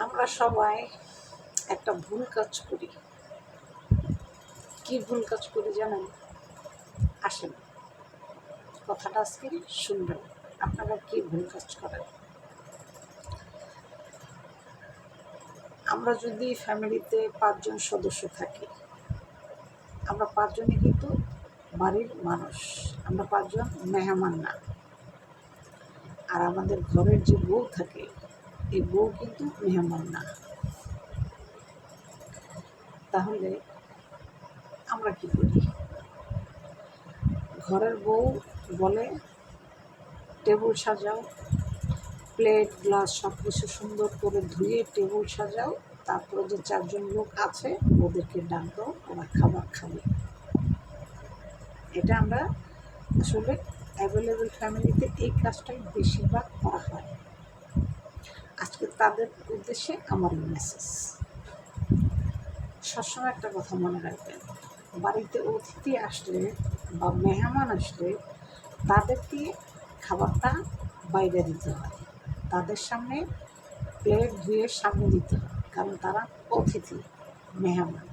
আমরা সবাই একটা ভুল কাজ করি। কি ভুল কাজ করি জানেন? আসেন। কথাটা আজকে শুনবেন। আপনারা কি ভুল কাজ করেন? আমরা যদি ফ্যামিলিতে পাঁচজন সদস্য থাকি, আমরা পাঁচজনই কিন্তু বাড়ির মানুষ। আমরা পাঁচজন মেহমান না। আর আমাদের ঘরের যে বউ থাকে এই বউ কিন্তু মেহমান না। তাহলে আমরা কি করি? ঘরের বউ বলে, টেবিল সাজাও, প্লেট, গ্লাস সব কিছু সুন্দর করে ধুয়ে টেবিল সাজাও, তারপরে যে চারজন লোক আছে, ওদেরকে ডাক ওরা খাবার খাবে। এটা আমরা আসলে অ্যাভেলেবেল ফ্যামিলিতে এই কাজটাই বেশিরভাগ করা হয়। আজকে তাদের উদ্দেশ্যে আমার মেসেজ সবসময় একটা কথা মনে রাখবেন, বাড়িতে অতিথি আসলে বা মেহমান আসলে তাদেরকে খাবারটা বাইরে দিতে হয়। তাদের সামনে প্লেট ধুয়ে সামনে দিতে হয়, কারণ তারা অতিথি, মেহমান।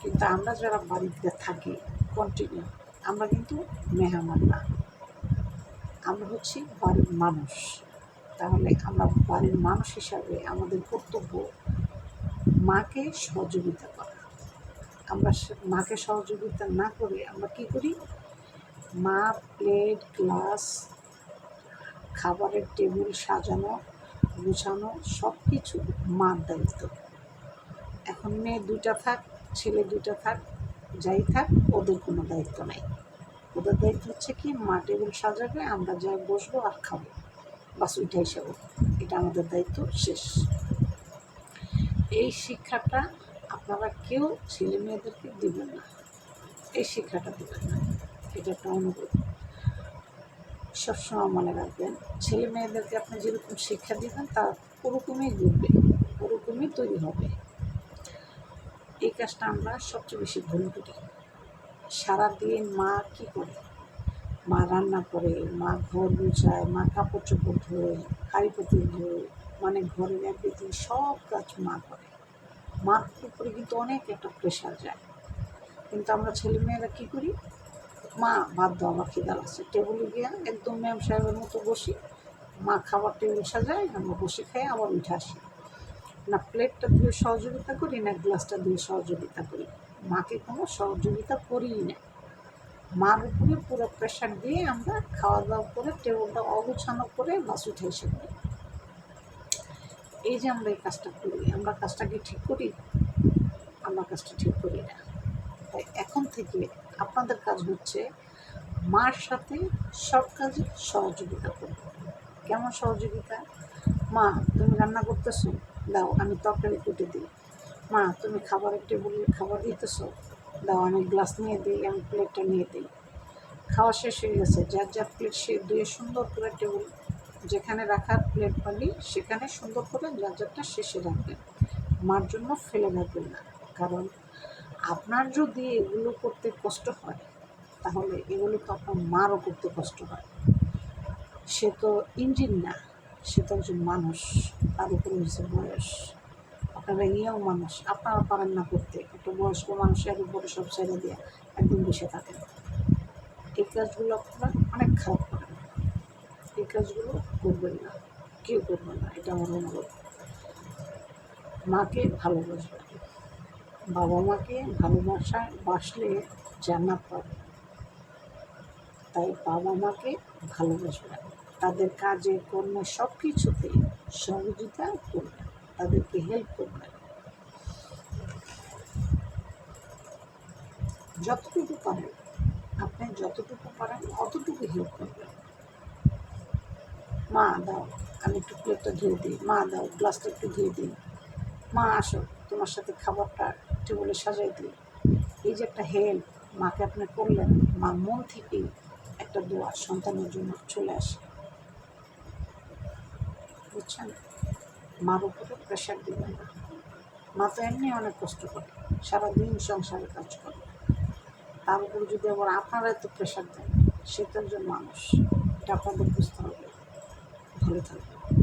কিন্তু আমরা যারা বাড়িতে থাকি কন্টিনিউ আমরা কিন্তু মেহমান না। আমরা হচ্ছি বাড়ির মানুষ। তাহলে আমরা বাড়ির মানুষ হিসাবে আমাদের কর্তব্য মাকে সহযোগিতা করা। আমরা মাকে সহযোগিতা না করে আমরা কি করি? মা প্লেট, গ্লাস, খাবারের টেবিল সাজানো, গুছানো সব কিছু মার দায়িত্ব। এখন মেয়ে দুইটা থাক, ছেলে দুইটা থাক, যাই থাক, ওদের কোনো দায়িত্ব নাই। ওদের দায়িত্ব হচ্ছে কি, মা টেবিল সাজাবে, আমরা যাই বসবো আর খাব। বাস ওইটাই সেবো এটা আমাদের দায়িত্ব, শেষ। এই শিক্ষাটা আপনারা কেউ ছেলে মেয়েদেরকে দিবেন না। এই শিক্ষাটা দেবেন না। এটা একটা অনুরোধ। সবসময় মনে রাখবেন, ছেলে মেয়েদেরকে আপনি যেরকম শিক্ষা দিবেন তার ওরকমই ঘুরবে ওরকমই তৈরি হবে। এই কাজটা আমরা সবচেয়ে বেশি ভুল করি। সারাদিন মা কী করে? মা রান্না করে, মা ঘর গুছায়, মা কাপড় চোপড় ধোয় পাতিল ধোয় মানে ঘরের এভরিথিং সব কাজ মা করে। মার উপরে কিন্তু অনেক একটা প্রেশার যায়। কিন্তু আমরা ছেলেমেয়েরা কী করি? মা ভাত দাও, আমার খিদা লাগছে। টেবিলে গিয়ে একদম ম্যাম সাহেবের মতো বসি। মা খাবার টেবিল সাজায়, আমরা বসে খাই, আবার উঠে আসি। না প্লেটটা দিয়ে সহযোগিতা করি, না গ্লাসটা দিয়ে সহযোগিতা করি। মাকে কোনো সহযোগিতা করিই না। মার উপরে পুরো প্রেশার দিয়ে আমরা খাওয়া দাওয়া করে টেবিলটা অগুছানো করে বাস উঠে এসে করি এই যে আমরা এই কাজটা করি, আমরা কাজটা কি ঠিক করি? আমরা কাজটা ঠিক করি না। তাই এখন থেকে আপনাদের কাজ হচ্ছে মার সাথে সব কাজে সহযোগিতা করব। কেমন সহযোগিতা? মা, তুমি রান্না করতেছো? দাও, আমি তরকারি কুটে দিই। মা, তুমি খাবারের টেবিলে খাবার দিতেছো? দাও, আমি গ্লাস নিয়ে দিই, আমি প্লেটটা নিয়ে দিই। খাওয়া শেষ হয়ে গেছে। যার যার প্লেট সে ধুয়ে সুন্দর করে টেবিল যেখানে রাখার প্লেট পালি সেখানে সুন্দর করে যার যারটা শেষে রাখবেন মার জন্য ফেলে রাখবেন না। কারণ আপনার যদি এগুলো করতে কষ্ট হয়, তাহলে এগুলো তো আপনার মারও করতে কষ্ট হয়। সে তো ইঞ্জিন না, সে তো একজন মানুষ, তার উপরে বয়স। আপনারা ইয়েও মানুষ। আপনারা পারেন না করতে। একটা বয়স্ক মানুষের উপরে সব ছেড়ে দিয়ে একদম বসে থাকেন। এই কাজগুলো আপনারা অনেক খারাপ করেন। এই কাজগুলো করবেন না। কেউ করবেন না। এটা আমার অনুরোধ। মাকে ভালোবাসবেন। বাবা মাকে ভালোবাসায় বাসলে জান্নাত পাবে। তাই বাবা মাকে ভালোবাসবেন। তাদের কাজে কর্মে সব কিছুতে সহযোগিতা করবেন। তাদেরকে হেল্প করবেন যতটুকু পারেন আপনি যতটুকু পারেন, অতটুকু হেল্প করবেন মা, দাও, আমি একটু প্লেটটা ধুয়ে দিই। মা, দাও গ্লাসটা একটু ধুয়ে দিই। মা, আসো, তোমার সাথে খাবারটা টেবিলে সাজাই দিই। এই যে একটা হেল্প মাকে আপনি করলেন, মা মন থেকেই একটা দোয়া সন্তানের জন্য চলে আসে। বুঝছেন? মার উপরে প্রেশার দিবেন না মা তো এমনি অনেক কষ্ট করে, সারাদিন সংসারে কাজ করে। তার উপরে যদি আবার আপনারা এত প্রেশার দেন সে তো একজন মানুষ। এটা আপনাদের বুঝতে হবে। ভালো থাকবে